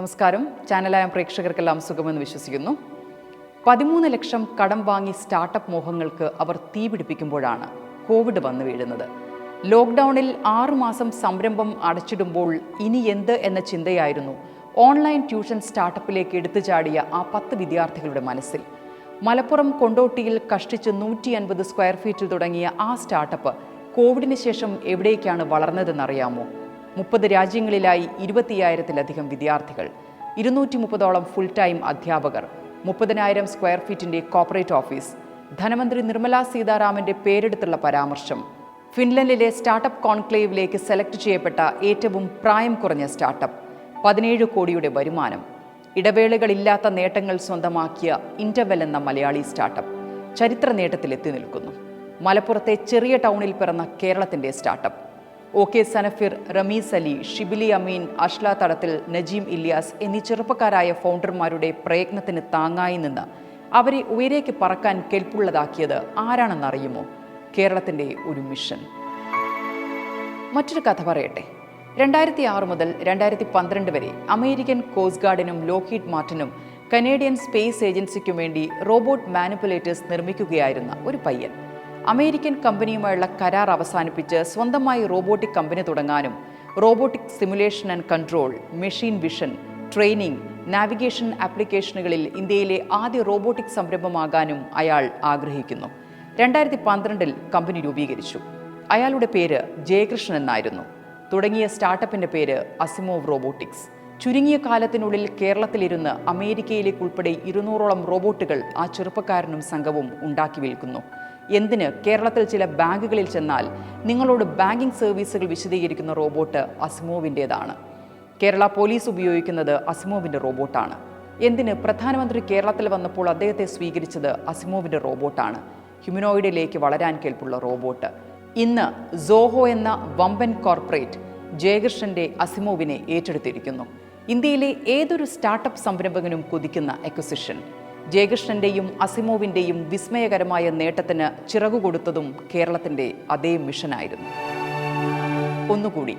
നമസ്കാരം. ചാനലായ പ്രേക്ഷകർക്കെല്ലാം സുഖമെന്ന് വിശ്വസിക്കുന്നു. പതിമൂന്ന് ലക്ഷം കടം വാങ്ങി സ്റ്റാർട്ടപ്പ് മോഹങ്ങൾക്ക് അവർ തീപിടിപ്പിക്കുമ്പോഴാണ് കോവിഡ് വന്നു വീഴുന്നത്. ലോക്ക്ഡൗണിൽ ആറുമാസം സംരംഭം അടച്ചിടുമ്പോൾ ഇനി എന്ത് എന്ന ചിന്തയായിരുന്നു ഓൺലൈൻ ട്യൂഷൻ സ്റ്റാർട്ടപ്പിലേക്ക് എടുത്തു ചാടിയ ആ പത്ത് വിദ്യാർത്ഥികളുടെ മനസ്സിൽ. മലപ്പുറം കൊണ്ടോട്ടിയിൽ കഷ്ടിച്ച് നൂറ്റി അൻപത് സ്ക്വയർ ഫീറ്റിൽ തുടങ്ങിയ ആ സ്റ്റാർട്ടപ്പ് കോവിഡിന് ശേഷം എവിടേക്കാണ് വളർന്നതെന്നറിയാമോ? മുപ്പത് രാജ്യങ്ങളിലായി ഇരുപത്തിയായിരത്തിലധികം വിദ്യാർത്ഥികൾ. ഇരുന്നൂറ്റി മുപ്പതോളം ഫുൾ ടൈം അധ്യാപകർ. മുപ്പതിനായിരം സ്ക്വയർ ഫീറ്റിന്റെ കോർപ്പറേറ്റ് ഓഫീസ് ധനമന്ത്രി നിർമ്മല സീതാരാമന്റെ പേരെടുത്തുള്ള പരാമർശം. ഫിൻലൻഡിലെ സ്റ്റാർട്ടപ്പ് കോൺക്ലേവിലേക്ക് സെലക്ട് ചെയ്യപ്പെട്ട ഏറ്റവും പ്രായം കുറഞ്ഞ സ്റ്റാർട്ടപ്പ് പതിനേഴ് കോടിയുടെ വരുമാനം. ഇടവേളകളില്ലാത്ത നേട്ടങ്ങൾ സ്വന്തമാക്കിയ ഇന്റർവെൽ എന്ന മലയാളി സ്റ്റാർട്ടപ്പ് ചരിത്ര നേട്ടത്തിലെത്തി നിൽക്കുന്നു. മലപ്പുറത്തെ ചെറിയ ടൗണിൽ പിറന്ന കേരളത്തിന്റെ startup O K Sanafir Ramees Ali Shibili Ameen Ashla Thadathil Najeem Ilyas എന്നീ ചെറുപ്പക്കാരായ ഫൗണ്ടർമാരുടെ പ്രയത്നത്തിന് താങ്ങായി നിന്ന് അവരെ ഉയരേക്ക് പറക്കാൻ കെൽപ്പുള്ളതാക്കിയത് ആരാണെന്നറിയുമോ? കേരളത്തിന്റെ ഒരു മിഷൻ. മറ്റൊരു കഥ പറയട്ടെ. രണ്ടായിരത്തി ആറ് മുതൽ രണ്ടായിരത്തി പന്ത്രണ്ട് വരെ അമേരിക്കൻ കോസ്റ്റ് ഗാർഡിനും ലോക്കീഡ് മാർട്ടിനും കനേഡിയൻ സ്പേസ് ഏജൻസിക്കും വേണ്ടി റോബോട്ട് മാനിപ്പുലേറ്റേഴ്സ് നിർമ്മിക്കുകയായിരുന്ന ഒരു പയ്യൻ. അമേരിക്കൻ കമ്പനിയുമായുള്ള കരാർ അവസാനിപ്പിച്ച് സ്വന്തമായി റോബോട്ടിക് കമ്പനി തുടങ്ങാനും robotic simulation and control machine vision training navigation ആപ്ലിക്കേഷനുകളിൽ ഇന്ത്യയിലെ ആദ്യ റോബോട്ടിക് സംരംഭമാകാനും അയാൾ ആഗ്രഹിക്കുന്നു. രണ്ടായിരത്തി പന്ത്രണ്ടിൽ കമ്പനി രൂപീകരിച്ചു. അയാളുടെ പേര് ജയകൃഷ്ണൻ എന്നായിരുന്നു. തുടങ്ങിയ സ്റ്റാർട്ടപ്പിന്റെ പേര് അസിമോവ് റോബോട്ടിക്സ്. ചുരുങ്ങിയ കാലത്തിനുള്ളിൽ കേരളത്തിലിരുന്ന് അമേരിക്കയിലേക്കുൾപ്പെടെ ഇരുന്നൂറോളം റോബോട്ടുകൾ ആ ചെറുപ്പക്കാരനും സംഘവും ഉണ്ടാക്കി വിൽക്കുന്നു. എന്തിന് കേരളത്തിൽ ചില ബാങ്കുകളിൽ ചെന്നാൽ നിങ്ങളോട് ബാങ്കിംഗ് സർവീസുകൾ വിശദീകരിക്കുന്ന റോബോട്ട് അസ്മോവിന്റേതാണ്. കേരള പോലീസ് ഉപയോഗിക്കുന്നത് അസ്മോവിന്റെ റോബോട്ടാണ്. എന്തിന് പ്രധാനമന്ത്രി കേരളത്തിൽ വന്നപ്പോൾ അദ്ദേഹത്തെ സ്വീകരിച്ചത് അസിമോവിന്റെ റോബോട്ടാണ്. ഹ്യൂമനോയിഡിലേക്ക് വളരാൻ കേൾപ്പുള്ള റോബോട്ട്. ഇന്ന് സോഹോ എന്ന വമ്പൻ കോർപ്പറേറ്റ് ജയകൃഷ്ണന്റെ അസിമോവിനെ ഏറ്റെടുത്തിരിക്കുന്നു. ഇന്ത്യയിലെ ഏതൊരു സ്റ്റാർട്ടപ്പ് സംരംഭകനും കൊതിക്കുന്ന എക്വസിഷൻ ജയകൃഷ്ണന്റെയും അസിമോവിന്റെയും വിസ്മയകരമായ നേട്ടത്തിന് ചിറകുകൊടുത്തതും കേരളത്തിന്റെ അതേ മിഷനായിരുന്നു. ഒന്നുകൂടി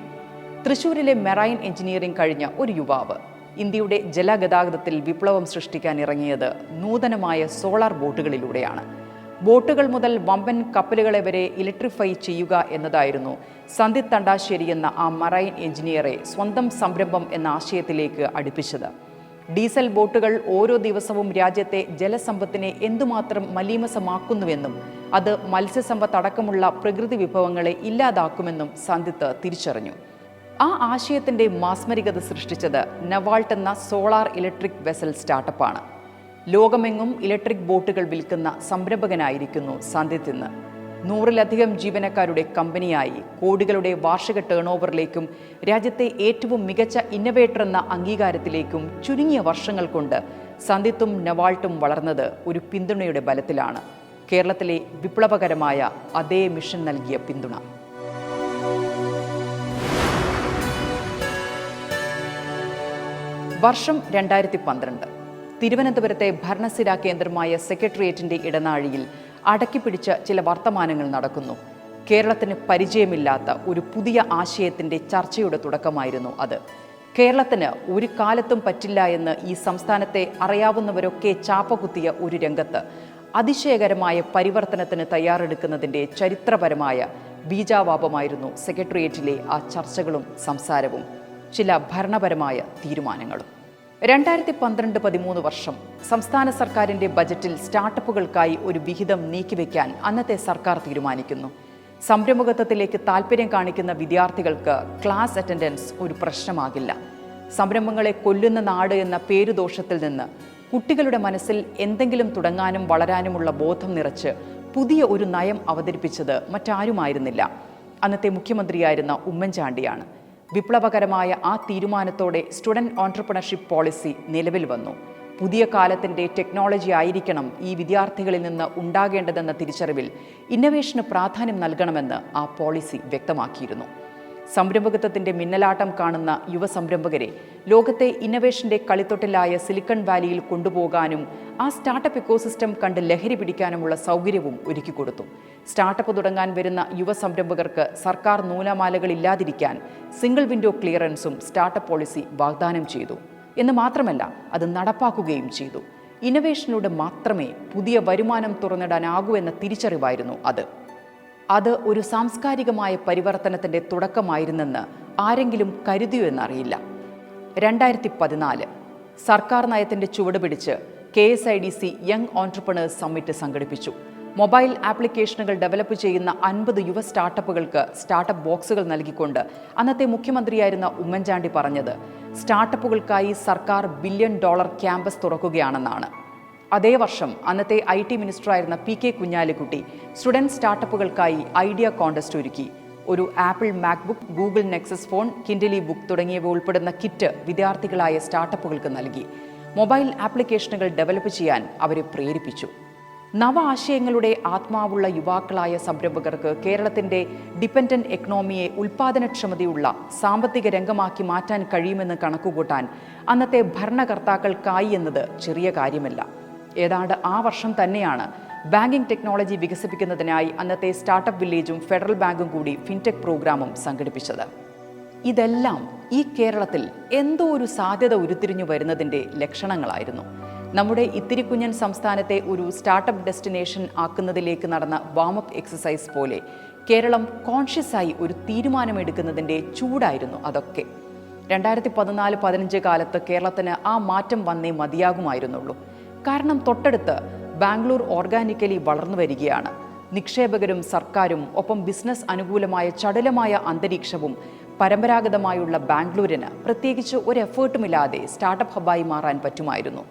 തൃശൂരിലെ മെറൈൻ എഞ്ചിനീയറിംഗ് കഴിഞ്ഞ ഒരു യുവാവ് ഇന്ത്യയുടെ ജലഗതാഗതത്തിൽ വിപ്ലവം സൃഷ്ടിക്കാൻ ഇറങ്ങിയത് നൂതനമായ സോളാർ ബോട്ടുകളിലൂടെയാണ്. ബോട്ടുകൾ മുതൽ വമ്പൻ കപ്പലുകളെ വരെ ഇലക്ട്രിഫൈ ചെയ്യുക എന്നതായിരുന്നു സന്ദിത് തണ്ടാശ്ശേരി എന്ന ആ മറൈൻ എഞ്ചിനീയറെ സ്വന്തം സംരംഭം എന്ന ആശയത്തിലേക്ക് അടുപ്പിച്ചത്. ഡീസൽ ബോട്ടുകൾ ഓരോ ദിവസവും രാജ്യത്തെ ജലസമ്പത്തിനെ എന്തുമാത്രം മലീമസമാക്കുന്നുവെന്നും അത് മത്സ്യസമ്പത്ത് അടക്കമുള്ള പ്രകൃതി വിഭവങ്ങളെ ഇല്ലാതാക്കുമെന്നും സന്ദിത്ത് തിരിച്ചറിഞ്ഞു. ആ ആശയത്തിന്റെ മാസ്മരികത സൃഷ്ടിച്ചത് നവാൾട്ട് എന്ന സോളാർ ഇലക്ട്രിക് വെസൽ സ്റ്റാർട്ടപ്പാണ്. ലോകമെങ്ങും ഇലക്ട്രിക് ബോട്ടുകൾ വിൽക്കുന്ന സംരംഭകനായിരിക്കുന്നു സന്ദിത്ത് ഇന്ന്. നൂറിലധികം ജീവനക്കാരുടെ കമ്പനിയായി കോടികളുടെ വാർഷിക ടേൺ ഓവറിലേക്കും രാജ്യത്തെ ഏറ്റവും മികച്ച ഇന്നവേറ്റർ എന്ന അംഗീകാരത്തിലേക്കും ചുരുങ്ങിയ വർഷങ്ങൾ കൊണ്ട് സന്ദിത്തും നവാൾട്ടും വളർന്നത് ഒരു പിന്തുണയുടെ ബലത്തിലാണ്. കേരളത്തിലെ വിപ്ലവകരമായ അതേ മിഷൻ നൽകിയ പിന്തുണ. വർഷം രണ്ടായിരത്തി പന്ത്രണ്ട്. തിരുവനന്തപുരത്തെ ഭരണസിരാ കേന്ദ്രമായ സെക്രട്ടേറിയറ്റിന്റെ ഇടനാഴിയിൽ അടക്കിപ്പിടിച്ച ചില വർത്തമാനങ്ങൾ നടക്കുന്നു. കേരളത്തിന് പരിചയമില്ലാത്ത ഒരു പുതിയ ആശയത്തിന്റെ ചർച്ചയുടെ തുടക്കമായിരുന്നു അത്. കേരളത്തിന് ഒരു കാലത്തും പറ്റില്ല എന്ന് ഈ സംസ്ഥാനത്തെ അറിയാവുന്നവരൊക്കെ ചാപ്പകുത്തിയ ഒരു രംഗത്ത് അതിശയകരമായ പരിവർത്തനത്തിന് തയ്യാറെടുക്കുന്നതിന്റെ ചരിത്രപരമായ ബീജാവാപമായിരുന്നു സെക്രട്ടേറിയറ്റിലെ ആ ചർച്ചകളും സംസാരവും. ചില ഭരണപരമായ തീരുമാനങ്ങളും. രണ്ടായിരത്തി പന്ത്രണ്ട് പതിമൂന്ന് വർഷം സംസ്ഥാന സർക്കാരിന്റെ ബജറ്റിൽ സ്റ്റാർട്ടപ്പുകൾക്കായി ഒരു വിഹിതം നീക്കിവെക്കാൻ അന്നത്തെ സർക്കാർ തീരുമാനിക്കുന്നു. സംരംഭകത്വത്തിലേക്ക് താല്പര്യം കാണിക്കുന്ന വിദ്യാർത്ഥികൾക്ക് ക്ലാസ് അറ്റൻഡൻസ് ഒരു പ്രശ്നമാകില്ല. സംരംഭങ്ങളെ കൊല്ലുന്ന നാട് എന്ന പേരുദോഷത്തിൽ നിന്ന് കുട്ടികളുടെ മനസ്സിൽ എന്തെങ്കിലും തുടങ്ങാനും വളരാനുമുള്ള ബോധം നിറച്ച് പുതിയ ഒരു നയം അവതരിപ്പിച്ചത് മറ്റാരുമായിരുന്നില്ല. അന്നത്തെ മുഖ്യമന്ത്രിയായിരുന്ന ഉമ്മൻചാണ്ടിയാണ്. വിപ്ലവകരമായ ആ തീരുമാനത്തോടെ സ്റ്റുഡന്റ് ഓൺടർപ്രണർഷിപ്പ് പോളിസി നിലവിൽ വന്നു. പുതിയ കാലത്തിന്റെ ടെക്നോളജി ആയിരിക്കണം ഈ വിദ്യാർത്ഥികളിൽ നിന്ന് ഉണ്ടാകേണ്ടതെന്ന തിരിച്ചറിവിൽ ഇന്നവേഷന് പ്രാധാന്യം നൽകണമെന്ന് ആ പോളിസി വ്യക്തമാക്കിയിരുന്നു. സംരംഭകത്വത്തിന്റെ മിന്നലാട്ടം കാണുന്ന യുവ സംരംഭകരെ ലോകത്തെ ഇന്നവേഷന്റെ കളിത്തൊട്ടിലായ സിലിക്കൺ വാലിയിൽ കൊണ്ടുപോകാനും ആ സ്റ്റാർട്ടപ്പ് ഇക്കോസിസ്റ്റം കണ്ട് ലഹരി പിടിക്കാനുമുള്ള സൗകര്യവും ഒരുക്കിക്കൊടുത്തു സ്റ്റാർട്ടപ്പ് തുടങ്ങാൻ വരുന്ന യുവ സംരംഭകർക്ക് സർക്കാർ നൂലമാലകൾ ഇല്ലാതിരിക്കാൻ സിംഗിൾ വിൻഡോ ക്ലിയറൻസും സ്റ്റാർട്ടപ്പ് പോളിസി വാഗ്ദാനം ചെയ്തു. എന്ന് മാത്രമല്ല അത് നടപ്പാക്കുകയും ചെയ്തു. ഇന്നവേഷനിലൂടെ മാത്രമേ പുതിയ വരുമാനം തുറന്നിടാനാകൂ എന്ന തിരിച്ചറിവായിരുന്നു അത്. അത് ഒരു സാംസ്കാരികമായ പരിവർത്തനത്തിന്റെ തുടക്കമായിരുന്നെന്ന് ആരെങ്കിലും കരുതിയോ എന്നറിയില്ല. രണ്ടായിരത്തി പതിനാല് സർക്കാർ നയത്തിന്റെ ചുവട് പിടിച്ച് K S I D C young entrepreneurs summit സംഘടിപ്പിച്ചു. മൊബൈൽ ആപ്ലിക്കേഷനുകൾ ഡെവലപ്പ് ചെയ്യുന്ന അൻപത് യുവ സ്റ്റാർട്ടപ്പുകൾക്ക് സ്റ്റാർട്ടപ്പ് ബോക്സുകൾ നൽകിക്കൊണ്ട് അന്നത്തെ മുഖ്യമന്ത്രിയായിരുന്ന ഉമ്മൻചാണ്ടി പറഞ്ഞത് സ്റ്റാർട്ടപ്പുകൾക്കായി സർക്കാർ ബില്യൺ ഡോളർ ക്യാമ്പസ് തുറക്കുകയാണെന്നാണ്. അതേ വർഷം അന്നത്തെ ഐ ടി മിനിസ്റ്ററായിരുന്ന പി കെ കുഞ്ഞാലിക്കുട്ടി സ്റ്റുഡന്റ് സ്റ്റാർട്ടപ്പുകൾക്കായി ഐഡിയ കോണ്ടസ്റ്റ് ഒരുക്കി. ഒരു Apple MacBook Google Nexus phone Kindle e book തുടങ്ങിയവ ഉൾപ്പെടുന്ന കിറ്റ് വിദ്യാർത്ഥികളായ സ്റ്റാർട്ടപ്പുകൾക്ക് നൽകി. മൊബൈൽ ആപ്ലിക്കേഷനുകൾ ഡെവലപ്പ് ചെയ്യാൻ അവരെ പ്രേരിപ്പിച്ചു. നവ ആശയങ്ങളുടെ ആത്മാവുള്ള യുവാക്കളായ സംരംഭകർക്ക് കേരളത്തിന്റെ ഡിപ്പെൻഡന്റ് എക്കണോമിയെ ഉൽപാദനക്ഷമതയുള്ള സാമ്പത്തിക രംഗമാക്കി മാറ്റാൻ കഴിയുമെന്ന് കണക്കുകൂട്ടാൻ അന്നത്തെ ഭരണകർത്താക്കൾക്കായി എന്നത് ചെറിയ കാര്യമല്ല. ഏതാണ്ട് ആ വർഷം തന്നെയാണ് ബാങ്കിംഗ് ടെക്നോളജി വികസിപ്പിക്കുന്നതിനായി അന്നത്തെ സ്റ്റാർട്ടപ്പ് വില്ലേജും ഫെഡറൽ ബാങ്കും കൂടി ഫിൻടെക് പ്രോഗ്രാമും സംഘടിപ്പിച്ചത്. ഇതെല്ലാം ഈ കേരളത്തിൽ എന്തോ ഒരു സാധ്യത ഉരുത്തിരിഞ്ഞു വരുന്നതിന്റെ ലക്ഷണങ്ങളായിരുന്നു. നമ്മുടെ ഇത്തിരി കുഞ്ഞൻ സംസ്ഥാനത്തെ ഒരു സ്റ്റാർട്ടപ്പ് ഡെസ്റ്റിനേഷൻ ആക്കുന്നതിലേക്ക് നടന്ന വാമപ്പ് എക്സസൈസ് പോലെ കേരളം കോൺഷ്യസായി ഒരു തീരുമാനമെടുക്കുന്നതിന്റെ ചൂടായിരുന്നു അതൊക്കെ. രണ്ടായിരത്തി പതിനാല് പതിനഞ്ച് കാലത്ത് കേരളത്തിന് ആ മാറ്റം വന്നേ മതിയാകുമായിരുന്നുള്ളൂ. കാരണം തൊട്ടടുത്ത് ബാംഗ്ലൂർ ഓർഗാനിക്കലി വളർന്നു വരികയാണ്. നിക്ഷേപകരും സർക്കാരും ഒപ്പം ബിസിനസ് അനുകൂലമായ ചടുലമായ അന്തരീക്ഷവും പരമ്പരാഗതമായുള്ള ബാംഗ്ലൂരിന് പ്രത്യേകിച്ച് ഒരു എഫേർട്ടുമില്ലാതെ സ്റ്റാർട്ടപ്പ് ഹബ്ബായി മാറാൻ പറ്റുമായിരുന്നു.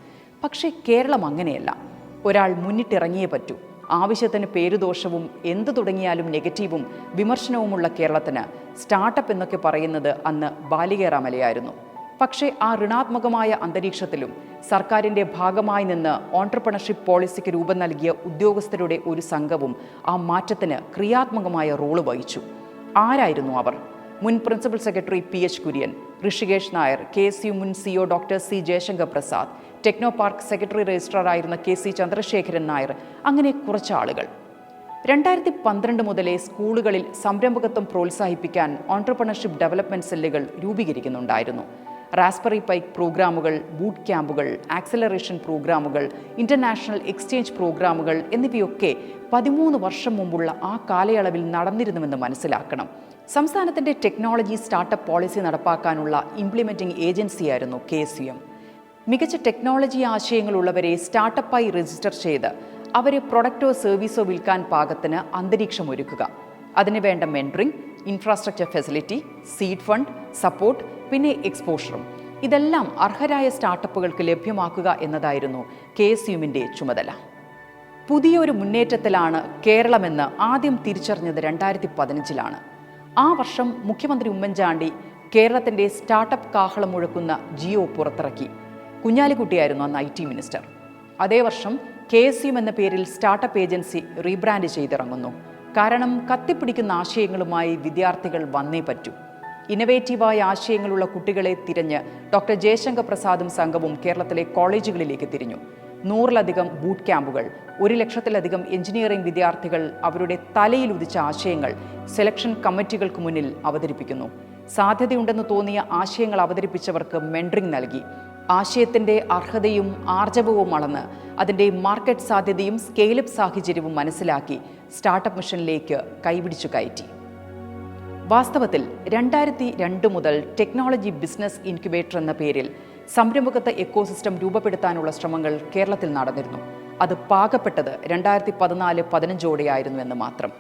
പക്ഷേ കേരളം അങ്ങനെയല്ല. ഒരാൾ മുന്നിട്ടിറങ്ങിയേ പറ്റൂ. ആവശ്യത്തിന് പേരുദോഷവും എന്ത് തുടങ്ങിയാലും നെഗറ്റീവും വിമർശനവുമുള്ള കേരളത്തിന് സ്റ്റാർട്ടപ്പ് എന്നൊക്കെ പറയുന്നത് അന്ന് ബാലികേറാമലയായിരുന്നു പക്ഷേ ആ ഋണാത്മകമായ അന്തരീക്ഷത്തിലും സർക്കാരിന്റെ ഭാഗമായി നിന്ന് ഓൺട്രപ്രണർഷിപ്പ് പോളിസിക്ക് രൂപം നൽകിയ ഉദ്യോഗസ്ഥരുടെ ഒരു സംഘവും ആ മാറ്റത്തിന് ക്രിയാത്മകമായ റോൾ വഹിച്ചു. ആരായിരുന്നു അവർ? മുൻ principal secretary P H Kurian Rishikesh Nair K S U മുൻ CEO doctor C Jayasankar Prasad Technopark secretary രജിസ്ട്രാറായിരുന്ന K C Chandrasekharan Nair അങ്ങനെ കുറച്ച് ആളുകൾ. രണ്ടായിരത്തി പന്ത്രണ്ട് മുതലേ സ്കൂളുകളിൽ സംരംഭകത്വം പ്രോത്സാഹിപ്പിക്കാൻ ഓൺട്രപ്രണർഷിപ്പ് ഡെവലപ്മെന്റ് സെല്ലുകൾ രൂപീകരിക്കുന്നുണ്ടായിരുന്നു. റാസ്പെറി പൈക്ക് പ്രോഗ്രാമുകൾ ബൂട്ട് ക്യാമ്പുകൾ ആക്സലറേഷൻ പ്രോഗ്രാമുകൾ ഇന്റർനാഷണൽ എക്സ്ചേഞ്ച് പ്രോഗ്രാമുകൾ എന്നിവയൊക്കെ പതിമൂന്ന് വർഷം മുമ്പുള്ള ആ കാലയളവിൽ നടന്നിരുന്നുവെന്ന് മനസ്സിലാക്കണം. സംസ്ഥാനത്തിന്റെ ടെക്നോളജി സ്റ്റാർട്ടപ്പ് പോളിസി നടപ്പാക്കാനുള്ള ഇംപ്ലിമെന്റിംഗ് ഏജൻസിയായിരുന്നു കെ സി എം. മികച്ച ടെക്നോളജി ആശയങ്ങളുള്ളവരെ സ്റ്റാർട്ടപ്പായി രജിസ്റ്റർ ചെയ്ത് അവരെ പ്രൊഡക്റ്റോ സർവീസോ വിൽക്കാൻ പാകത്തിന് അന്തരീക്ഷം ഒരുക്കുക അതിന് വേണ്ട infrastructure facility seed fund support പിന്നെ എക്സ്പോഷറും ഇതെല്ലാം അർഹരായ സ്റ്റാർട്ടപ്പുകൾക്ക് ലഭ്യമാക്കുക എന്നതായിരുന്നു കെ എസ് യുമിന്റെ ചുമതല. പുതിയൊരു മുന്നേറ്റത്തിലാണ് കേരളമെന്ന് ആദ്യം തിരിച്ചറിഞ്ഞത് രണ്ടായിരത്തി പതിനഞ്ചിലാണ് ആ വർഷം മുഖ്യമന്ത്രി ഉമ്മൻചാണ്ടി കേരളത്തിന്റെ സ്റ്റാർട്ടപ്പ് കാഹളം മുഴക്കുന്ന ജിയോ പുറത്തിറക്കി. കുഞ്ഞാലിക്കുട്ടിയായിരുന്നു അന്ന് ഐ ടി മിനിസ്റ്റർ. അതേ വർഷം കെ എസ് യു എന്ന പേരിൽ സ്റ്റാർട്ടപ്പ് ഏജൻസി റീബ്രാൻഡ് ചെയ്തിറങ്ങുന്നു. കാരണം കത്തിപ്പിടിക്കുന്ന ആശയങ്ങളുമായി വിദ്യാർത്ഥികൾ വന്നേ പറ്റൂ. ഇന്നവേറ്റീവായ ആശയങ്ങളുള്ള കുട്ടികളെ തിരഞ്ഞ് ഡോക്ടർ ജയശങ്കർ പ്രസാദും സംഘവും കേരളത്തിലെ കോളേജുകളിലേക്ക് തിരിഞ്ഞു. നൂറിലധികം ബൂട്ട് ക്യാമ്പുകൾ ഒരു ലക്ഷത്തിലധികം എഞ്ചിനീയറിംഗ് വിദ്യാർത്ഥികൾ അവരുടെ തലയിൽ ഉദിച്ച ആശയങ്ങൾ സെലക്ഷൻ കമ്മിറ്റികൾക്ക് മുന്നിൽ അവതരിപ്പിക്കുന്നു. സാധ്യതയുണ്ടെന്ന് തോന്നിയ ആശയങ്ങൾ അവതരിപ്പിച്ചവർക്ക് മെൻഡറിംഗ് നൽകി. ആശയത്തിന്റെ അർഹതയും ആർജവവും അളന്ന് അതിന്റെ മാർക്കറ്റ് സാധ്യതയും സ്കെയിലപ്പ് സാഹചര്യവും മനസ്സിലാക്കി സ്റ്റാർട്ടപ്പ് മിഷനിലേക്ക് കൈപിടിച്ചു കയറ്റി. വാസ്തവത്തിൽ രണ്ടായിരത്തി രണ്ട് മുതൽ ടെക്നോളജി ബിസിനസ് ഇൻക്യുബേറ്റർ എന്ന പേരിൽ സംരംഭകത്വ എക്കോസിസ്റ്റം രൂപപ്പെടുത്താനുള്ള ശ്രമങ്ങൾ കേരളത്തിൽ നടന്നിരുന്നു. അത് പാകപ്പെട്ടത് രണ്ടായിരത്തി പതിനാല് പതിനഞ്ചോടെയായിരുന്നു എന്ന് മാത്രം.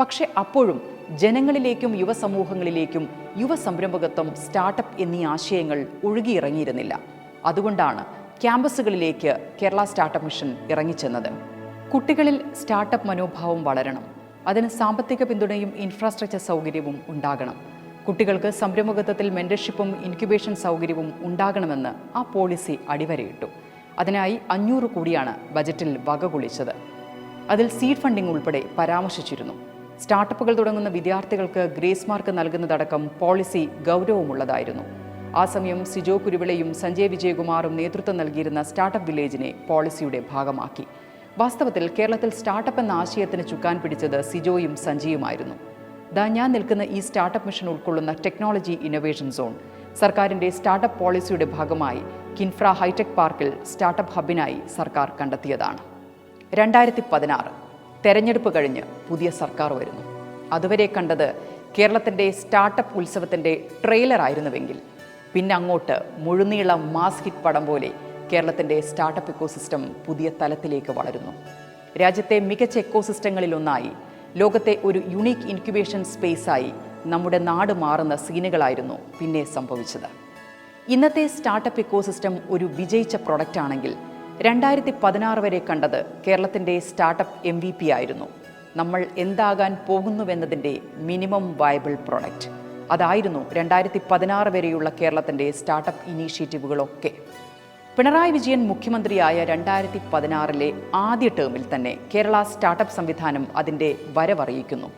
പക്ഷെ അപ്പോഴും ജനങ്ങളിലേക്കും യുവസമൂഹങ്ങളിലേക്കും യുവ സംരംഭകത്വം സ്റ്റാർട്ടപ്പ് എന്നീ ആശയങ്ങൾ ഒഴുകിയിറങ്ങിയിരുന്നില്ല. അതുകൊണ്ടാണ് ക്യാമ്പസുകളിലേക്ക് കേരള സ്റ്റാർട്ടപ്പ് മിഷൻ ഇറങ്ങിച്ചെന്നത്. കുട്ടികളിൽ സ്റ്റാർട്ടപ്പ് മനോഭാവം വളരണം. അതിന് സാമ്പത്തിക പിന്തുണയും ഇൻഫ്രാസ്ട്രക്ചർ സൗകര്യവും ഉണ്ടാകണം. കുട്ടികൾക്ക് സംരംഭകത്വത്തിൽ മെന്റർഷിപ്പും ഇൻക്യുബേഷൻ സൗകര്യവും ഉണ്ടാകണമെന്ന് ആ പോളിസി അടിവരയിട്ടു. അതിനായി അഞ്ഞൂറ് കോടിയാണ് ബജറ്റിൽ വകകൊള്ളിച്ചത് അതിൽ സീഡ് ഫണ്ടിംഗ് ഉൾപ്പെടെ പരാമർശിച്ചിരുന്നു. സ്റ്റാർട്ടപ്പുകൾ തുടങ്ങുന്ന വിദ്യാർത്ഥികൾക്ക് ഗ്രേസ് മാർക്ക് നൽകുന്നതടക്കം പോളിസി ഗൗരവമുള്ളതായിരുന്നു. ആ സമയം സിജോ കുരുവിളയും സഞ്ജയ് വിജയകുമാറും നേതൃത്വം നൽകിയിരുന്ന സ്റ്റാർട്ടപ്പ് വില്ലേജിനെ പോളിസിയുടെ ഭാഗമാക്കി. വാസ്തവത്തിൽ കേരളത്തിൽ സ്റ്റാർട്ടപ്പ് എന്ന ആശയത്തിന് ചുക്കാൻ പിടിച്ചത് സിജോയും സഞ്ജിയുമായിരുന്നു. ദാ ഞാൻ നിൽക്കുന്ന ഈ സ്റ്റാർട്ടപ്പ് മിഷൻ ഉൾക്കൊള്ളുന്ന ടെക്നോളജി ഇന്നൊവേഷൻ സോൺ. സർക്കാരിന്റെ സ്റ്റാർട്ടപ്പ് പോളിസിയുടെ ഭാഗമായി കിൻഫ്ര ഹൈടെക് പാർക്കിൽ സ്റ്റാർട്ടപ്പ് ഹബിനായി സർക്കാർ കണ്ടെത്തിയതാണ്. രണ്ടായിരത്തി പതിനാറ് തെരഞ്ഞെടുപ്പ് കഴിഞ്ഞ് പുതിയ സർക്കാർ വരുന്നു. അതുവരെ കണ്ടത് കേരളത്തിന്റെ സ്റ്റാർട്ടപ്പ് ഉത്സവത്തിന്റെ ട്രെയിലർ ആയിരുന്നുവെങ്കിൽ പിന്നെ അങ്ങോട്ട് മുഴുനീള മാസ് ഹിറ്റ് പടം പോലെ കേരളത്തിന്റെ സ്റ്റാർട്ടപ്പ് എക്കോസിസ്റ്റം പുതിയ തലത്തിലേക്ക് വളരുന്നു. രാജ്യത്തെ മികച്ച എക്കോസിസ്റ്റങ്ങളിലൊന്നായി ലോകത്തെ ഒരു യുണീക്ക് ഇൻക്യുബേഷൻ സ്പേസായി നമ്മുടെ നാട് മാറുന്ന സീനുകളായിരുന്നു പിന്നെ സംഭവിച്ചത്. ഇന്നത്തെ സ്റ്റാർട്ടപ്പ് ഇക്കോസിസ്റ്റം ഒരു വിജയിച്ച പ്രൊഡക്റ്റ് ആണെങ്കിൽ രണ്ടായിരത്തി പതിനാറ് വരെ കണ്ടത് കേരളത്തിന്റെ സ്റ്റാർട്ടപ്പ് എം വി പി ആയിരുന്നു. നമ്മൾ എന്താകാൻ പോകുന്നുവെന്നതിന്റെ മിനിമം വയബിൾ പ്രൊഡക്റ്റ് അതായിരുന്നു രണ്ടായിരത്തി പതിനാറ് വരെയുള്ള കേരളത്തിന്റെ സ്റ്റാർട്ടപ്പ് ഇനീഷ്യേറ്റീവുകളൊക്കെ പിണറായി വിജയൻ മുഖ്യമന്ത്രിയായ രണ്ടായിരത്തി പതിനാറിലെ ആദ്യ ടേമിൽ തന്നെ കേരള സ്റ്റാർട്ടപ്പ് സംവിധാനം അതിന്റെ വരവറിയിക്കുന്നു.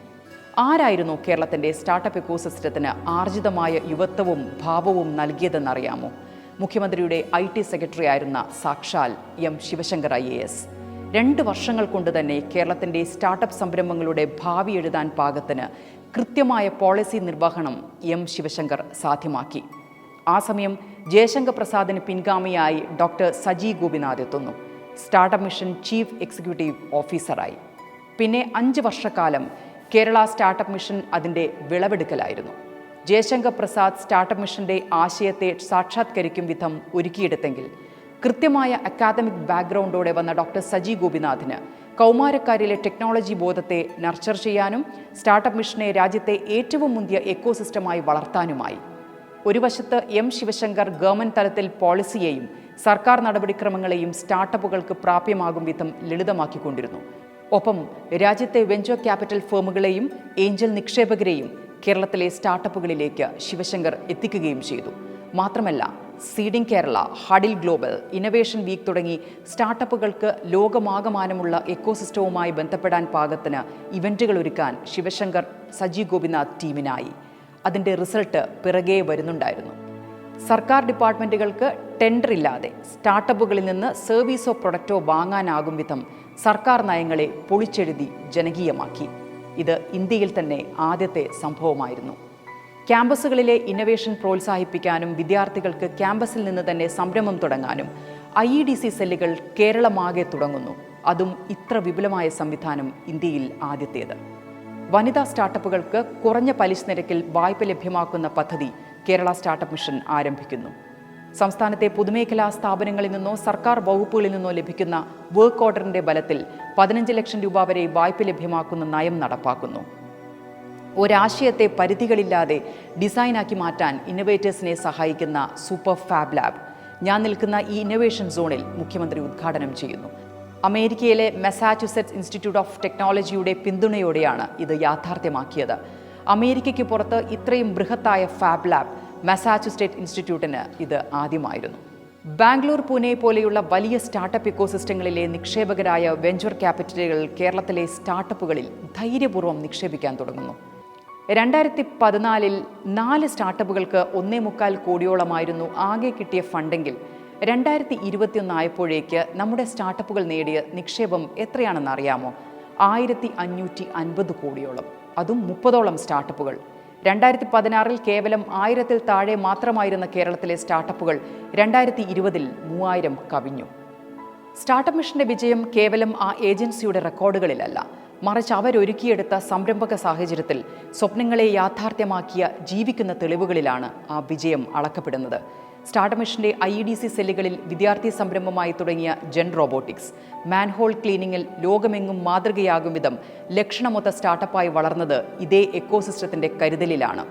ആരായിരുന്നു കേരളത്തിന്റെ സ്റ്റാർട്ടപ്പ് ഇക്കോസിസ്റ്റത്തിന് ആർജിതമായ യുവത്വവും ഭാവവും നൽകിയതെന്നറിയാമോ? മുഖ്യമന്ത്രിയുടെ ഐ ടി സെക്രട്ടറി ആയിരുന്ന സാക്ഷാൽ M Sivasankar I A S രണ്ട് വർഷങ്ങൾ കൊണ്ട് തന്നെ കേരളത്തിന്റെ സ്റ്റാർട്ടപ്പ് സംരംഭങ്ങളുടെ ഭാവി എഴുതാൻ പാകത്തിന് കൃത്യമായ പോളിസി നിർവഹണം എം ശിവശങ്കർ സാധ്യമാക്കി. ആ സമയം ജയശങ്കർ പ്രസാദിന് പിൻഗാമിയായി ഡോക്ടർ സജി ഗോപിനാഥ് എത്തുന്നു. സ്റ്റാർട്ടപ്പ് മിഷൻ ചീഫ് എക്സിക്യൂട്ടീവ് ഓഫീസറായി. പിന്നെ അഞ്ച് വർഷക്കാലം കേരള സ്റ്റാർട്ടപ്പ് മിഷൻ അതിന്റെ വിളവെടുക്കലായിരുന്നു. ജയശങ്കർ പ്രസാദ് സ്റ്റാർട്ടപ്പ് മിഷന്റെ ആശയത്തെ സാക്ഷാത്കരിക്കും വിധം ഒരുക്കിയെടുത്തെങ്കിൽ കൃത്യമായ അക്കാദമിക് ബാക്ക്ഗ്രൗണ്ടോടെ വന്ന ഡോക്ടർ സജി ഗോപിനാഥിന് കൗമാരക്കാരിലെ ടെക്നോളജി ബോധത്തെ നർച്ചർ ചെയ്യാനും സ്റ്റാർട്ടപ്പ് മിഷനെ രാജ്യത്തെ ഏറ്റവും മുന്തിയ എക്കോസിസ്റ്റമായി വളർത്താനുമായി ഒരു വശത്ത് എം ശിവശങ്കർ ഗവൺമെന്റ് തലത്തിൽ പോളിസിയെയും സർക്കാർ നടപടിക്രമങ്ങളെയും സ്റ്റാർട്ടപ്പുകൾക്ക് പ്രാപ്യമാകും വിധം ലളിതമാക്കിക്കൊണ്ടിരുന്നു. ഒപ്പം രാജ്യത്തെ വെഞ്ചർ ക്യാപിറ്റൽ ഫേമുകളെയും ഏഞ്ചൽ നിക്ഷേപകരെയും കേരളത്തിലെ സ്റ്റാർട്ടപ്പുകളിലേക്ക് ശിവശങ്കർ എത്തിക്കുകയും ചെയ്തു. മാത്രമല്ല seeding Kerala huddle global innovation week തുടങ്ങി സ്റ്റാർട്ടപ്പുകൾക്ക് ലോകമാകമാനമുള്ള എക്കോസിസ്റ്റവുമായി ബന്ധപ്പെടാൻ പാകത്തിന് ഇവന്റുകൾ ഒരുക്കാൻ ശിവശങ്കർ സജി ഗോപിനാഥ് ടീമിനായി. അതിന്റെ റിസൾട്ട് പിറകെ വരുന്നുണ്ടായിരുന്നു. സർക്കാർ ഡിപ്പാർട്ട്മെന്റുകൾക്ക് ടെൻഡർ ഇല്ലാതെ സ്റ്റാർട്ടപ്പുകളിൽ നിന്ന് സർവീസോ പ്രൊഡക്റ്റോ വാങ്ങാനാകും വിധം സർക്കാർ നയങ്ങളെ പൊളിച്ചെഴുതി ജനകീയമാക്കി. ഇത് ഇന്ത്യയിൽ തന്നെ ആദ്യത്തെ സംഭവമായിരുന്നു. ക്യാമ്പസുകളിലെ ഇന്നവേഷൻ പ്രോത്സാഹിപ്പിക്കാനും വിദ്യാർത്ഥികൾക്ക് ക്യാമ്പസിൽ നിന്ന് തന്നെ സംരംഭം തുടങ്ങാനും ഐ ഇ ഡി സി സെല്ലുകൾ കേരളമാകെ തുടങ്ങുന്നു. അതും ഇത്ര വിപുലമായ സംവിധാനം ഇന്ത്യയിൽ ആദ്യത്തേത്. വനിതാ സ്റ്റാർട്ടപ്പുകൾക്ക് കുറഞ്ഞ പലിശ നിരക്കിൽ വായ്പ ലഭ്യമാക്കുന്ന പദ്ധതി കേരള സ്റ്റാർട്ടപ്പ് മിഷൻ ആരംഭിക്കുന്നു. സംസ്ഥാനത്തെ പൊതുമേഖലാ സ്ഥാപനങ്ങളിൽ നിന്നോ സർക്കാർ വകുപ്പുകളിൽ നിന്നോ ലഭിക്കുന്ന വർക്ക് ഓർഡറിന്റെ ബലത്തിൽ പതിനഞ്ച് ലക്ഷം രൂപ വരെ വായ്പ ലഭ്യമാക്കുന്ന നയം നടപ്പാക്കുന്നു. ഒരാശയത്തെ പരിധികളില്ലാതെ ഡിസൈനാക്കി മാറ്റാൻ ഇന്നൊവേറ്റേഴ്സിനെ സഹായിക്കുന്ന സൂപ്പർ ഫാബ് ലാബ്. ഞാൻ നിൽക്കുന്ന ഈ ഇന്നൊവേഷൻ സോണിൽ മുഖ്യമന്ത്രി ഉദ്ഘാടനം ചെയ്യുന്നു. അമേരിക്കയിലെ മെസാച്യുസെറ്റ്സ് ഇൻസ്റ്റിറ്റ്യൂട്ട് ഓഫ് ടെക്നോളജിയുടെ പിന്തുണയോടെയാണ് ഇത് യാഥാർത്ഥ്യമാക്കിയത്. അമേരിക്കയ്ക്ക് പുറത്ത് ഇത്രയും ബൃഹത്തായ ഫാബ് ലാബ് മെസാച്യുസെറ്റ് ഇൻസ്റ്റിറ്റ്യൂട്ടിന് ഇത് ആദ്യമായിരുന്നു. ബാംഗ്ലൂർ പൂനെ പോലെയുള്ള വലിയ സ്റ്റാർട്ടപ്പ് ഇക്കോസിസ്റ്റങ്ങളിലെ നിക്ഷേപകരായ വെഞ്ചർ ക്യാപിറ്റലുകൾ കേരളത്തിലെ സ്റ്റാർട്ടപ്പുകളിൽ ധൈര്യപൂർവം നിക്ഷേപിക്കാൻ തുടങ്ങുന്നു. രണ്ടായിരത്തി പതിനാലിൽ നാല് സ്റ്റാർട്ടപ്പുകൾക്ക് ഒന്നേ മുക്കാൽ കോടിയോളമായിരുന്നു ആകെ കിട്ടിയ ഫണ്ടെങ്കിൽ രണ്ടായിരത്തി ഇരുപത്തിയൊന്ന് ആയപ്പോഴേക്ക് നമ്മുടെ സ്റ്റാർട്ടപ്പുകൾ നേടിയ നിക്ഷേപം എത്രയാണെന്ന് അറിയാമോ? ആയിരത്തി അഞ്ഞൂറ്റി അൻപത് കോടിയോളം. അതും മുപ്പതോളം സ്റ്റാർട്ടപ്പുകൾ. രണ്ടായിരത്തി പതിനാറിൽ കേവലം ആയിരത്തിൽ താഴെ മാത്രമായിരുന്ന കേരളത്തിലെ സ്റ്റാർട്ടപ്പുകൾ രണ്ടായിരത്തി ഇരുപതിൽ മൂവായിരം കവിഞ്ഞു. സ്റ്റാർട്ടപ്പ് മിഷന്റെ വിജയം കേവലം ആ ഏജൻസിയുടെ റെക്കോർഡുകളിലല്ല. മറിച്ച് അവരൊരുക്കിയെടുത്ത സംരംഭക സാഹചര്യത്തിൽ സ്വപ്നങ്ങളെ യാഥാർത്ഥ്യമാക്കിയ ജീവിക്കുന്ന തെളിവുകളിലാണ് ആ വിജയം അളക്കപ്പെടുന്നത്. സ്റ്റാർട്ടപ്പ് മിഷന്റെ ഐ ഇ ഡി സി സെല്ലുകളിൽ വിദ്യാർത്ഥി സംരംഭമായി തുടങ്ങിയ ജെൻ റോബോട്ടിക്സ്. മാൻഹോൾ ക്ലീനിങ്ങിൽ ലോകമെങ്ങും മാതൃകയാകും വിധം ലക്ഷണമൊത്ത സ്റ്റാർട്ടപ്പായി വളർന്നത് ഇതേ എക്കോസിസ്റ്റത്തിന്റെ കരുതലിലാണ്.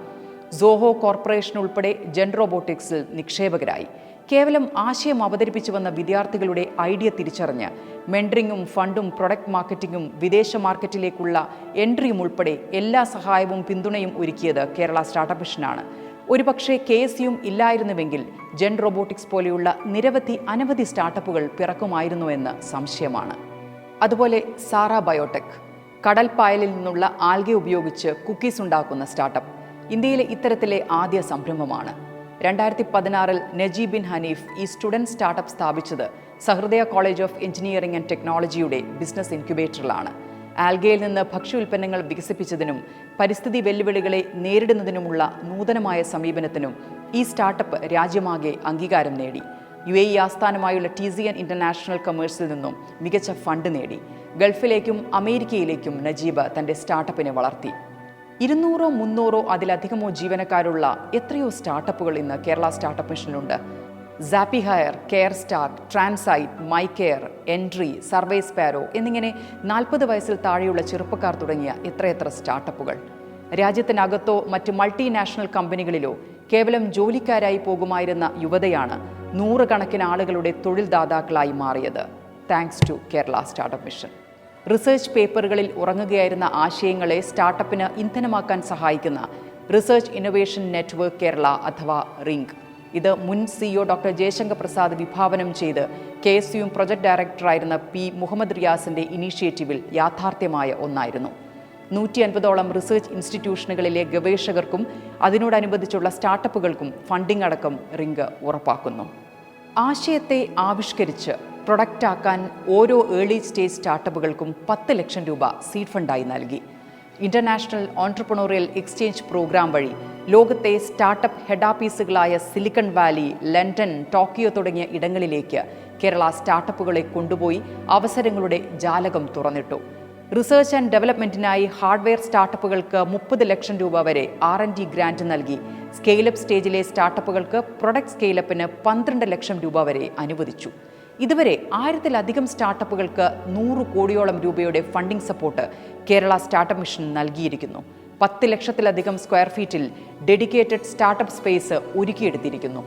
സോഹോ കോർപ്പറേഷൻ ഉൾപ്പെടെ ജെൻ റോബോട്ടിക്സിൽ നിക്ഷേപകരായി. കേവലം ആശയം അവതരിപ്പിച്ചു വന്ന വിദ്യാർത്ഥികളുടെ ഐഡിയ തിരിച്ചറിഞ്ഞ് മെൻഡറിങ്ങും ഫണ്ടും പ്രൊഡക്റ്റ് മാർക്കറ്റിംഗും വിദേശ മാർക്കറ്റിലേക്കുള്ള എൻട്രിയും ഉൾപ്പെടെ എല്ലാ സഹായവും പിന്തുണയും ഒരുക്കിയത് കേരള സ്റ്റാർട്ടപ്പ് മിഷനാണ്. ഒരുപക്ഷെ കെ എസ് യും ഇല്ലായിരുന്നുവെങ്കിൽ ജെൻ റോബോട്ടിക്സ് പോലെയുള്ള നിരവധി അനവധി സ്റ്റാർട്ടപ്പുകൾ പിറക്കുമായിരുന്നു എന്ന് സംശയമാണ്. അതുപോലെ സാറ ബയോടെക് കടൽപ്പായലിൽ നിന്നുള്ള ആൽഗെ ഉപയോഗിച്ച് കുക്കീസ് ഉണ്ടാക്കുന്ന സ്റ്റാർട്ടപ്പ് ഇന്ത്യയിലെ ഇത്തരത്തിലെ ആദ്യ സംരംഭമാണ്. രണ്ടായിരത്തി പതിനാറിൽ നജീബ് ബിൻ ഹനീഫ് ഈ സ്റ്റുഡന്റ് സ്റ്റാർട്ടപ്പ് സ്ഥാപിച്ചത് Sahrdaya college of engineering and ടെക്നോളജിയുടെ ബിസിനസ് ഇൻക്യുബേറ്ററിലാണ്. ആൽഗയിൽ നിന്ന് ഭക്ഷ്യ ഉൽപ്പന്നങ്ങൾ വികസിപ്പിച്ചതിനും പരിസ്ഥിതി വെല്ലുവിളികളെ നേരിടുന്നതിനുമുള്ള നൂതനമായ സമീപനത്തിനും ഈ സ്റ്റാർട്ടപ്പ് രാജ്യമാകെ അംഗീകാരം നേടി. യു എ ഇ ആസ്ഥാനമായുള്ള ടി സി എൻ ഇന്റർനാഷണൽ കമേഴ്സിൽ നിന്നും മികച്ച ഫണ്ട് നേടി. ഗൾഫിലേക്കും അമേരിക്കയിലേക്കും നജീബ് തന്റെ സ്റ്റാർട്ടപ്പിനെ വളർത്തി. ഇരുന്നൂറോ മുന്നൂറോ അതിലധികമോ ജീവനക്കാരുള്ള എത്രയോ സ്റ്റാർട്ടപ്പുകൾ ഇന്ന് Kerala startup മിഷനിലുണ്ട്. Zappyhire Carestack Transight Mykare Entri SurveySparrow എന്നിങ്ങനെ നാൽപ്പത് വയസ്സിൽ താഴെയുള്ള ചെറുപ്പക്കാർ തുടങ്ങിയ എത്രയെത്ര സ്റ്റാർട്ടപ്പുകൾ. രാജ്യത്തിനകത്തോ മറ്റ് മൾട്ടിനാഷണൽ കമ്പനികളിലോ കേവലം ജോലിക്കാരായി പോകുമായിരുന്ന യുവതയാണ് നൂറുകണക്കിന് ആളുകളുടെ തൊഴിൽ ദാതാക്കളായി മാറിയത്. Thanks to Kerala startup mission research പേപ്പറുകളിൽ ഉറങ്ങുകയായിരുന്ന ആശയങ്ങളെ സ്റ്റാർട്ടപ്പിന് ഇന്ധനമാക്കാൻ സഹായിക്കുന്ന റിസർച്ച് ഇന്നൊവേഷൻ നെറ്റ്വർക്ക് കേരള അഥവാ റിങ്ക് ഇത് മുൻ സിഇഒ ഡോക്ടർ ജയശങ്കർ പ്രസാദ് വിഭാവനം ചെയ്ത് കെ എസ് യു പ്രൊജക്ട് ഡയറക്ടറായിരുന്ന പി മുഹമ്മദ് റിയാസിന്റെ ഇനീഷ്യേറ്റീവിൽ യാഥാർത്ഥ്യമായ ഒന്നായിരുന്നു. നൂറ്റി അൻപതോളം റിസർച്ച് ഇൻസ്റ്റിറ്റ്യൂഷനുകളിലെ ഗവേഷകർക്കും അതിനോടനുബന്ധിച്ചുള്ള സ്റ്റാർട്ടപ്പുകൾക്കും ഫണ്ടിംഗ് അടക്കം റിങ്ക് ഉറപ്പാക്കുന്നു. ആശയത്തെ ആവിഷ്കരിച്ച് പ്രൊഡക്റ്റാക്കാൻ ഓരോ ഏർലി സ്റ്റേജ് സ്റ്റാർട്ടപ്പുകൾക്കും പത്ത് ലക്ഷം രൂപ സീഡ് ഫണ്ടായി നൽകി. ഇന്റർനാഷണൽ ഓൺട്രപ്രണോറിയൽ എക്സ്ചേഞ്ച് പ്രോഗ്രാം വഴി ലോകത്തെ സ്റ്റാർട്ടപ്പ് ഹെഡ് ഓഫീസുകളായ സിലിക്കൺ വാലി ലണ്ടൻ ടോക്കിയോ തുടങ്ങിയ ഇടങ്ങളിലേക്ക് കേരള സ്റ്റാർട്ടപ്പുകളെ കൊണ്ടുപോയി അവസരങ്ങളുടെ ജാലകം തുറന്നിട്ടു. റിസർച്ച് ആൻഡ് ഡെവലപ്മെന്റിനായി ഹാർഡ്വെയർ സ്റ്റാർട്ടപ്പുകൾക്ക് മുപ്പത് ലക്ഷം രൂപ വരെ ആർ എൻ ഡി ഗ്രാന്റ് നൽകി. സ്കെയിലപ്പ് സ്റ്റേജിലെ സ്റ്റാർട്ടപ്പുകൾക്ക് പ്രൊഡക്റ്റ് സ്കെയിലപ്പിന് പന്ത്രണ്ട് ലക്ഷം രൂപ വരെ അനുവദിച്ചു. ഇതുവരെ ആയിരത്തിലധികം സ്റ്റാർട്ടപ്പുകൾക്ക് നൂറ് കോടിയോളം രൂപയുടെ funding support Kerala startup mission നൽകിയിരിക്കുന്നു. പത്ത് ലക്ഷത്തിലധികം സ്ക്വയർ ഫീറ്റിൽ ഡെഡിക്കേറ്റഡ് സ്റ്റാർട്ടപ്പ് സ്പേസ് ഒരുക്കിയെടുത്തിരിക്കുന്നു.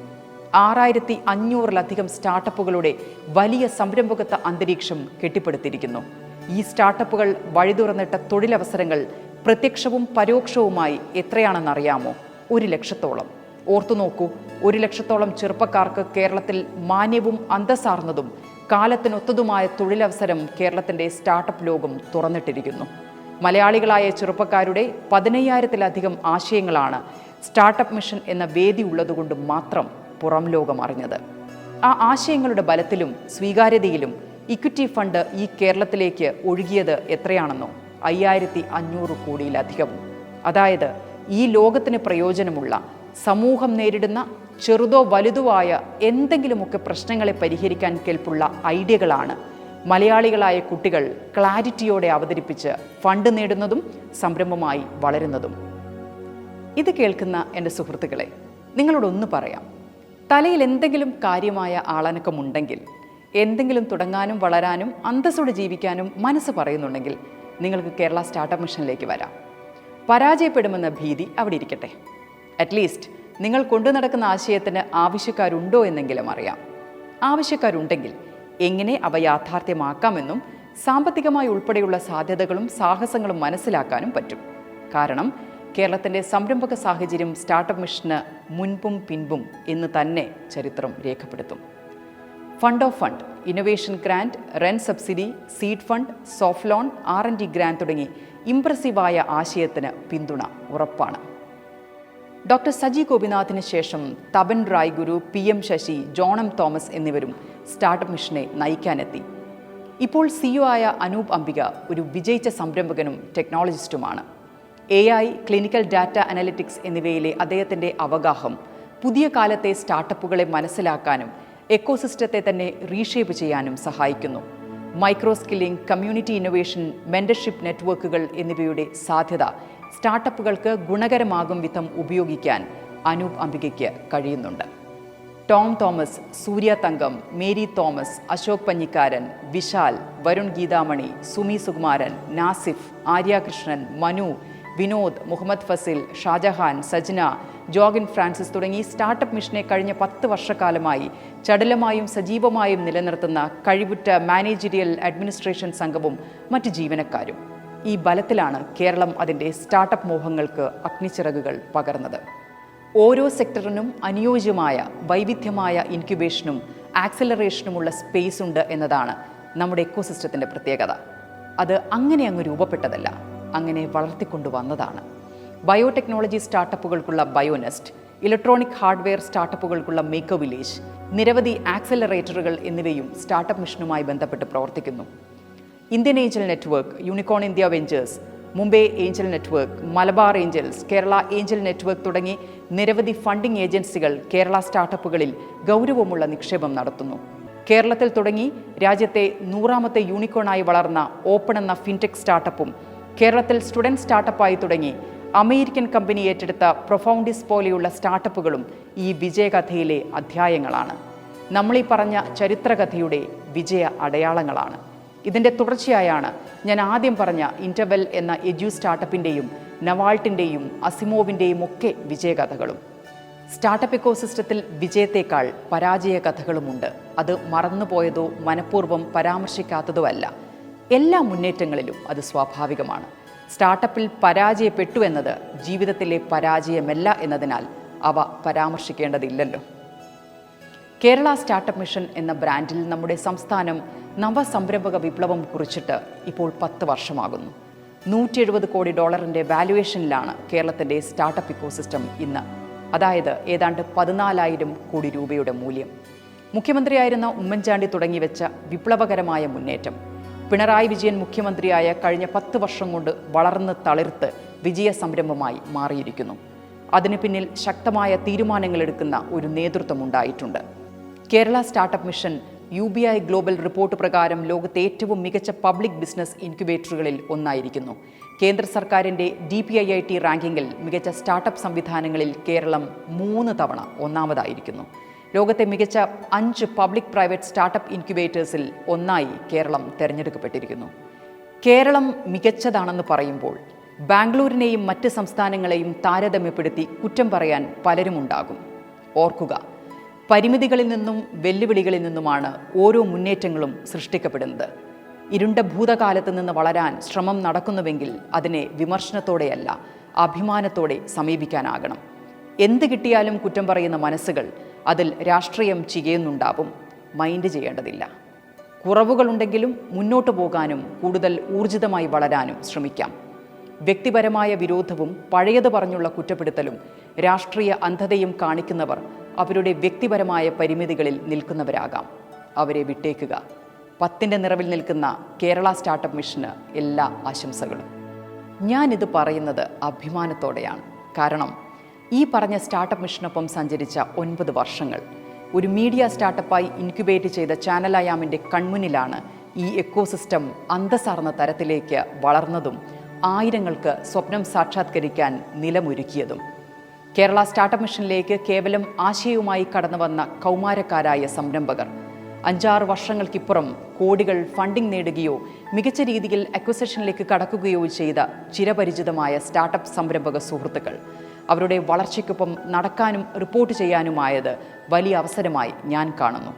ആറായിരത്തി അഞ്ഞൂറിലധികം സ്റ്റാർട്ടപ്പുകളുടെ വലിയ സംരംഭകത്വ അന്തരീക്ഷം കെട്ടിപ്പടുത്തിരിക്കുന്നു. ഈ സ്റ്റാർട്ടപ്പുകൾ വഴി തുറന്നിട്ട തൊഴിലവസരങ്ങൾ പ്രത്യക്ഷവും പരോക്ഷവുമായി എത്രയാണെന്നറിയാമോ? ഒരു ലക്ഷത്തോളം. ഓർത്തു നോക്കൂ ഒരു ലക്ഷത്തോളം ചെറുപ്പക്കാർക്ക് കേരളത്തിൽ മാന്യവും അന്തസ്സാർന്നതും കാലത്തിനൊത്തതുമായ തൊഴിലവസരം കേരളത്തിന്റെ സ്റ്റാർട്ടപ്പ് ലോകം തുറന്നിട്ടിരിക്കുന്നു. മലയാളികളായ ചെറുപ്പക്കാരുടെ പതിനയ്യായിരത്തിലധികം ആശയങ്ങളാണ് സ്റ്റാർട്ടപ്പ് മിഷൻ എന്ന വേദി ഉള്ളതുകൊണ്ട് മാത്രം പുറം ലോകം അറിഞ്ഞത്. ആ ആശയങ്ങളുടെ ബലത്തിലും സ്വീകാര്യതയിലും ഇക്വിറ്റി ഫണ്ട് ഈ കേരളത്തിലേക്ക് ഒഴുകിയത് എത്രയാണെന്നോ അയ്യായിരത്തി അഞ്ഞൂറ് കോടിയിലധികവും അതായത് ഈ ലോകത്തിന് പ്രയോജനമുള്ള സമൂഹം നേരിടുന്ന ചെറുതോ വലുതോ ആയ എന്തെങ്കിലുമൊക്കെ പ്രശ്നങ്ങളെ പരിഹരിക്കാൻ കേൾപ്പുള്ള ഐഡിയകളാണ് മലയാളികളായ കുട്ടികൾ ക്ലാരിറ്റിയോടെ അവതരിപ്പിച്ച് ഫണ്ട് നേടുന്നതും സംരംഭമായി വളരുന്നതും. ഇത് കേൾക്കുന്ന എന്റെ സുഹൃത്തുക്കളെ നിങ്ങളോടൊന്ന് പറയാം. തലയിൽ എന്തെങ്കിലും കാര്യമായ ആളനക്കമുണ്ടെങ്കിൽ എന്തെങ്കിലും തുടങ്ങാനും വളരാനും അന്തസ്സോടെ ജീവിക്കാനും മനസ്സ് പറയുന്നുണ്ടെങ്കിൽ നിങ്ങൾക്ക് കേരള സ്റ്റാർട്ടപ്പ് മിഷനിലേക്ക് വരാം. പരാജയപ്പെടുമെന്ന ഭീതി അവിടെ ഇരിക്കട്ടെ അറ്റ്ലീസ്റ്റ് നിങ്ങൾ കൊണ്ടു നടക്കുന്ന ആശയത്തിന് ആവശ്യക്കാരുണ്ടോ എന്നെങ്കിലും അറിയാം. ആവശ്യക്കാരുണ്ടെങ്കിൽ എങ്ങനെ അവ യാഥാർത്ഥ്യമാക്കാമെന്നും സാമ്പത്തികമായി ഉൾപ്പെടെയുള്ള സാധ്യതകളും സാഹസങ്ങളും മനസ്സിലാക്കാനും പറ്റും. കാരണം കേരളത്തിന്റെ സംരംഭക സാഹചര്യം സ്റ്റാർട്ടപ്പ് മിഷന് മുൻപും പിൻപും എന്ന് തന്നെ ചരിത്രം രേഖപ്പെടുത്തും. Fund of fund innovation grant rent subsidy seed fund soft loan R and D grant തുടങ്ങി ഇംപ്രസീവായ ആശയത്തിന് പിന്തുണ ഉറപ്പാണ്. ഡോക്ടർ സജി ഗോപിനാഥിന് ശേഷം Tapan Rayaguru P M Sasi John M Thomas എന്നിവരും സ്റ്റാർട്ടപ്പ് മിഷനെ നയിക്കാനെത്തി. ഇപ്പോൾ സിഇഒ ആയ അനൂപ് അംബിക ഒരു വിജയിച്ച സംരംഭകനും ടെക്നോളജിസ്റ്റുമാണ് A I clinical data analytics എന്നിവയിലെ അദ്ദേഹത്തിന്റെ അവഗാഹം പുതിയ കാലത്തെ സ്റ്റാർട്ടപ്പുകളെ മനസ്സിലാക്കാനും എക്കോസിസ്റ്റത്തെ തന്നെ റീഷേപ്പ് ചെയ്യാനും സഹായിക്കുന്നു. Micro skilling community innovation mentorship നെറ്റ്വർക്കുകൾ എന്നിവയുടെ സാധ്യത സ്റ്റാർട്ടപ്പുകൾക്ക് ഗുണകരമാകും വിധം ഉപയോഗിക്കാൻ അനൂപ് അംബികയ്ക്ക് കഴിയുന്നുണ്ട്. Tom Thomas Surya Thankam Mary Thomas Ashok Panjikkaran Vishal Varun Geethamani Sumi Sukumaran Nasif Aryakrishnan Manu Vinod Muhammad Fasil Shajahan Sajna Jogin Francis തുടങ്ങി സ്റ്റാർട്ടപ്പ് മിഷനെ കഴിഞ്ഞ പത്ത് വർഷക്കാലമായി ചടുലമായും സജീവമായും നിലനിർത്തുന്ന കഴിവുറ്റ മാനേജീരിയൽ അഡ്മിനിസ്ട്രേഷൻ സംഘവും മറ്റ് ജീവനക്കാരും. ഈ ബലത്തിലാണ് കേരളം അതിന്റെ സ്റ്റാർട്ടപ്പ് മോഹങ്ങൾക്ക് അഗ്നിച്ചിറകുകൾ പകർന്നത്. ഓരോ സെക്ടറിനും അനുയോജ്യമായ വൈവിധ്യമായ ഇൻക്യുബേഷനും ആക്സലറേഷനുമുള്ള സ്പേസ് ഉണ്ട് എന്നതാണ് നമ്മുടെ എക്കോസിസ്റ്റത്തിന്റെ പ്രത്യേകത. അത് അങ്ങനെ അങ്ങ് രൂപപ്പെട്ടതല്ല അങ്ങനെ വളർത്തിക്കൊണ്ടുവന്നതാണ് ബയോടെക്നോളജി സ്റ്റാർട്ടപ്പുകൾക്കുള്ള ബയോനെസ്റ്റ് ഇലക്ട്രോണിക് ഹാർഡ്വെയർ സ്റ്റാർട്ടപ്പുകൾക്കുള്ള മേക്കോ വില്ലേജ് നിരവധി ആക്സലറേറ്ററുകൾ എന്നിവയും സ്റ്റാർട്ടപ്പ് മിഷനുമായി ബന്ധപ്പെട്ട് പ്രവർത്തിക്കുന്നു. Indian angel network unicorn India ventures Mumbai angel network Malabar angels Kerala angel network തുടങ്ങി നിരവധി ഫണ്ടിംഗ് ഏജൻസികൾ കേരള സ്റ്റാർട്ടപ്പുകളിൽ ഗൗരവമുള്ള നിക്ഷേപം നടത്തുന്നു. കേരളത്തിൽ തുടങ്ങി രാജ്യത്തെ നൂറാമത്തെ യൂണിക്കോണായി വളർന്ന ഓപ്പൺ എന്ന ഫിൻടെക് സ്റ്റാർട്ടപ്പും കേരളത്തിൽ സ്റ്റുഡന്റ് സ്റ്റാർട്ടപ്പായി തുടങ്ങി അമേരിക്കൻ കമ്പനി ഏറ്റെടുത്ത പ്രൊഫൗണ്ടിസ് പോലെയുള്ള സ്റ്റാർട്ടപ്പുകളും ഈ വിജയകഥയിലെ അധ്യായങ്ങളാണ്. നമ്മളീ പറഞ്ഞ ചരിത്രകഥയുടെ വിജയ അടയാളങ്ങളാണ്. ഇതിന്റെ തുടർച്ചയായാണ് ഞാൻ ആദ്യം പറഞ്ഞ ഇന്റർവെൽ എന്ന എജ്യു സ്റ്റാർട്ടപ്പിന്റെയും നവാൾട്ടിന്റെയും അസിമോവിന്റെയും ഒക്കെ വിജയകഥകളും. സ്റ്റാർട്ടപ്പ് ഇക്കോസിസ്റ്റത്തിൽ വിജയത്തേക്കാൾ പരാജയ കഥകളുമുണ്ട്. അത് മറന്നുപോയതോ മനഃപൂർവം പരാമർശിക്കാത്തതോ അല്ല എല്ലാ മുന്നേറ്റങ്ങളിലും അത് സ്വാഭാവികമാണ്. സ്റ്റാർട്ടപ്പിൽ പരാജയപ്പെട്ടു എന്നത് ജീവിതത്തിലെ പരാജയമല്ല എന്നതിനാൽ അവ പരാമർശിക്കേണ്ടതില്ലല്ലോ. കേരള സ്റ്റാർട്ടപ്പ് മിഷൻ എന്ന ബ്രാൻഡിൽ നമ്മുടെ സംസ്ഥാനം നവസംരംഭക വിപ്ലവം കുറിച്ചിട്ട് ഇപ്പോൾ പത്ത് വർഷമാകുന്നു. നൂറ്റി എഴുപത് കോടി ഡോളറിന്റെ വാല്യുവേഷനിലാണ് കേരളത്തിന്റെ സ്റ്റാർട്ടപ്പ് ഇക്കോസിസ്റ്റം ഇന്ന്. അതായത് ഏതാണ്ട് പതിനാലായിരം കോടി രൂപയുടെ മൂല്യം. മുഖ്യമന്ത്രിയായിരുന്ന ഉമ്മൻചാണ്ടി തുടങ്ങിവെച്ച വിപ്ലവകരമായ മുന്നേറ്റം. പിണറായി വിജയൻ മുഖ്യമന്ത്രിയായ കഴിഞ്ഞ പത്ത് വർഷം കൊണ്ട് വളർന്ന് തളിർത്ത് വിജയ സംരംഭമായി മാറിയിരിക്കുന്നു. അതിനു പിന്നിൽ ശക്തമായ തീരുമാനങ്ങളെടുക്കുന്ന ഒരു നേതൃത്വം ഉണ്ടായിട്ടുണ്ട്. Kerala startup mission U B I global report പ്രകാരം ലോകത്തെ ഏറ്റവും മികച്ച പബ്ലിക് ബിസിനസ് ഇൻക്യുബേറ്ററുകളിൽ ഒന്നായിരിക്കുന്നു. കേന്ദ്ര സർക്കാരിന്റെ D P I I T റാങ്കിങ്ങിൽ മികച്ച സ്റ്റാർട്ടപ്പ് സംവിധാനങ്ങളിൽ കേരളം മൂന്ന് തവണ ഒന്നാമതായിരിക്കുന്നു. ലോകത്തെ മികച്ച അഞ്ച് പബ്ലിക് പ്രൈവറ്റ് സ്റ്റാർട്ടപ്പ് ഇൻക്യുബേറ്റേഴ്സിൽ ഒന്നായി കേരളം തിരഞ്ഞെടുക്കപ്പെട്ടിരിക്കുന്നു. കേരളം മികച്ചതാണെന്ന് പറയുമ്പോൾ ബാംഗ്ലൂരിനെയും മറ്റ് സംസ്ഥാനങ്ങളെയും താരതമ്യപ്പെടുത്തി കുറ്റം പറയാൻ പലരുമുണ്ടാകും. ഓർക്കുക പരിമിതികളിൽ നിന്നും വെല്ലുവിളികളിൽ നിന്നുമാണ് ഓരോ മുന്നേറ്റങ്ങളും സൃഷ്ടിക്കപ്പെടുന്നത്. ഇരുണ്ട ഭൂതകാലത്ത് നിന്ന് വളരാൻ ശ്രമം നടക്കുന്നുവെങ്കിൽ അതിനെ വിമർശനത്തോടെയല്ല അഭിമാനത്തോടെ സമീപിക്കാനാകണം. എന്ത് കിട്ടിയാലും കുറ്റം പറയുന്ന മനസ്സുകൾ അതിൽ രാഷ്ട്രീയം ചെയ്യുന്നുണ്ടാവും മൈൻഡ് ചെയ്യേണ്ടതില്ല. കുറവുകളുണ്ടെങ്കിലും മുന്നോട്ടു പോകാനും കൂടുതൽ ഊർജിതമായി വളരാനും ശ്രമിക്കാം. വ്യക്തിപരമായ വിരോധവും പഴയത് പറഞ്ഞുള്ള കുറ്റപ്പെടുത്തലും രാഷ്ട്രീയ അന്ധതയും കാണിക്കുന്നവർ അവരുടെ വ്യക്തിപരമായ പരിമിതികളിൽ നിൽക്കുന്നവരാകാം. അവരെ വിട്ടേക്കുക. പത്തിന്റെ നിറവിൽ നിൽക്കുന്ന കേരള സ്റ്റാർട്ടപ്പ് മിഷന് എല്ലാ ആശംസകളും. ഞാനിത് പറയുന്നത് അഭിമാനത്തോടെയാണ്. കാരണം ഈ പറഞ്ഞ സ്റ്റാർട്ടപ്പ് മിഷനൊപ്പം സഞ്ചരിച്ച ഒൻപത് വർഷങ്ങൾ ഒരു മീഡിയ സ്റ്റാർട്ടപ്പായി ഇൻക്യുബേറ്റ് ചെയ്ത ചാനലായാമിന്റെ കൺമുന്നിലാണ് ഈ എക്കോസിസ്റ്റം അന്തസാർന്ന തരത്തിലേക്ക് വളർന്നതും ആയിരങ്ങൾക്ക് സ്വപ്നം സാക്ഷാത്കരിക്കാൻ നിലമൊരുക്കിയതും. കേരള സ്റ്റാർട്ടപ്പ് മിഷനിലേക്ക് കേവലം ആശയവുമായി കടന്നു വന്ന കൗമാരക്കാരായ സംരംഭകർ. അഞ്ചാറ് വർഷങ്ങൾക്കിപ്പുറം കോടികൾ ഫണ്ടിംഗ് നേടുകയോ മികച്ച രീതിയിൽ അക്വസേഷനിലേക്ക് കടക്കുകയോ ചെയ്ത ചിരപരിചിതമായ സ്റ്റാർട്ടപ്പ് സംരംഭക സുഹൃത്തുക്കൾ. അവരുടെ വളർച്ചയ്ക്കൊപ്പം നടക്കാനും റിപ്പോർട്ട് ചെയ്യാനുമായത് വലിയ അവസരമായി ഞാൻ കാണുന്നു.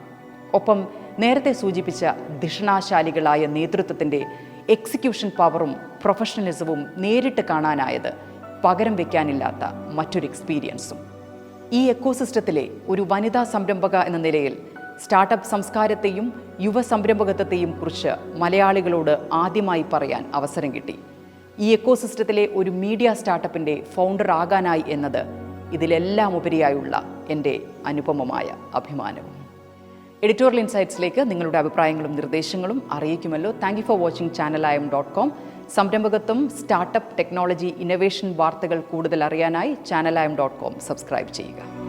ഒപ്പം നേരത്തെ സൂചിപ്പിച്ച ദിഷണാശാലികളായ നേതൃത്വത്തിന്റെ എക്സിക്യൂഷൻ പവറും പ്രൊഫഷണലിസവും നേരിട്ട് കാണാനായത് പകരം വയ്ക്കാനില്ലാത്ത മറ്റൊരു എക്സ്പീരിയൻസും ഈ എക്കോസിസ്റ്റത്തിലെ ഒരു വനിതാ സംരംഭക എന്ന നിലയിൽ സ്റ്റാർട്ടപ്പ് സംസ്കാരത്തെയും യുവ സംരംഭകത്വത്തെയും കുറിച്ച് മലയാളികളോട് ആദ്യമായി പറയാൻ അവസരം കിട്ടി. ഈ എക്കോസിസ്റ്റത്തിലെ ഒരു മീഡിയ സ്റ്റാർട്ടപ്പിന്റെ ഫൗണ്ടർ ആകാനായി എന്നത് ഇതിലെല്ലാം ഉപരിയായുള്ള എന്റെ അനുപമമായ അഭിമാനവും എഡിറ്റോറിയൽ ഇൻസൈറ്റ്സിലേക്ക് നിങ്ങളുടെ അഭിപ്രായങ്ങളും നിർദ്ദേശങ്ങളും അറിയിക്കുമല്ലോ. Thank you for watching channeliam dot com സംരംഭകത്വം startup technology innovation വാർത്തകൾ കൂടുതൽ അറിയാനായി ചാനലായം ഡോട്ട് കോം സബ്സ്ക്രൈബ് ചെയ്യുക.